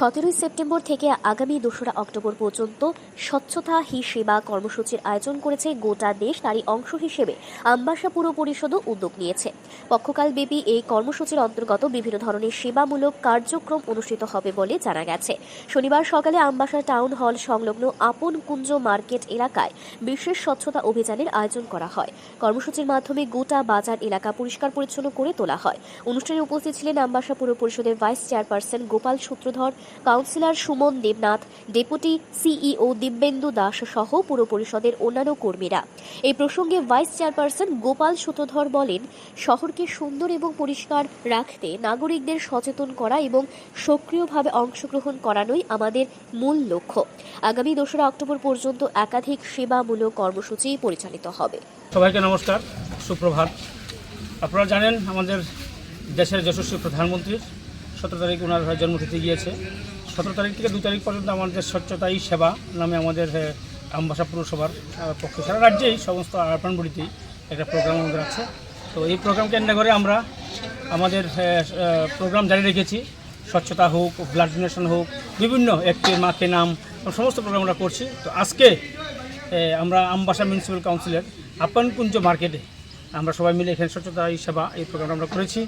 সতেরোই সেপ্টেম্বর থেকে আগামী দোসরা অক্টোবর পর্যন্ত স্বচ্ছতা হি সেবা কর্মসূচির আয়োজন করেছে গোটা দেশ তারই অংশ হিসেবে। আমবাসা পুর পরিষদও উদ্যোগ নিয়েছে। পক্ষকালব্যাপী এই কর্মসূচির অন্তর্গত বিভিন্ন ধরনের সেবামূলক কার্যক্রম অনুষ্ঠিত হবে বলে জানা গেছে। শনিবার সকালে আমবাসা টাউন হল সংলগ্ন আপন কুঞ্জ মার্কেট এলাকায় বিশেষ স্বচ্ছতা অভিযানের আয়োজন করা হয়। কর্মসূচির মাধ্যমে গোটা বাজার এলাকা পরিষ্কার পরিচ্ছন্ন করে তোলা হয়। অনুষ্ঠানে উপস্থিত ছিলেন আমবাসা পুর পরিষদের vice chairperson Gopal Sutradhar councillor Suman Debnath, deputy CEO Dibyendu Das সহ পুর পরিষদের অন্যান্য কর্মীরা। এই প্রসঙ্গে ভাইস চেয়ারপারসন গোপাল সূত্রধর বলেন, শহরকে সুন্দর এবং পরিষ্কার রাখতে নাগরিকদের সচেতন করা এবং সক্রিয়ভাবে অংশগ্রহণ করানোই আমাদের মূল লক্ষ্য। আগামী দোসরা অক্টোবর পর্যন্ত একাধিক সেবামূলক কর্মসূচি পরিচালিত হবে। সবাইকে নমস্কার, সুপ্রভাত। আপনারা জানেন আমাদের দেশের যশস্বী প্রধানমন্ত্রীর সতেরো তারিখ ওনার জন্মতিথি গিয়েছে। সতেরো তারিখ থেকে দু তারিখ পর্যন্ত আমাদের স্বচ্ছতাই সেবা নামে আমাদের আমবাসা পুরসভার পক্ষে। সারা রাজ্যেই সমস্ত আরবান বডিতেই একটা প্রোগ্রাম আমাদের আছে। তো এই প্রোগ্রাম কেন্দ্র করে আমরা আমাদের আহ, প্রোগ্রাম জারি রেখেছি। স্বচ্ছতা হোক ব্লাড ডোনেশন হোক বিভিন্ন একটি মাকে নাম সমস্ত প্রোগ্রাম আমরা করছি। তো আজকে আমরা আমবাসা মিউনিসিপ্যাল কাউন্সিলের আপন কুঞ্জ মার্কেটে আমরা সবাই মিলে এখানে স্বচ্ছতা এই সেবা এই প্রোগ্রাম আমরা করেছি।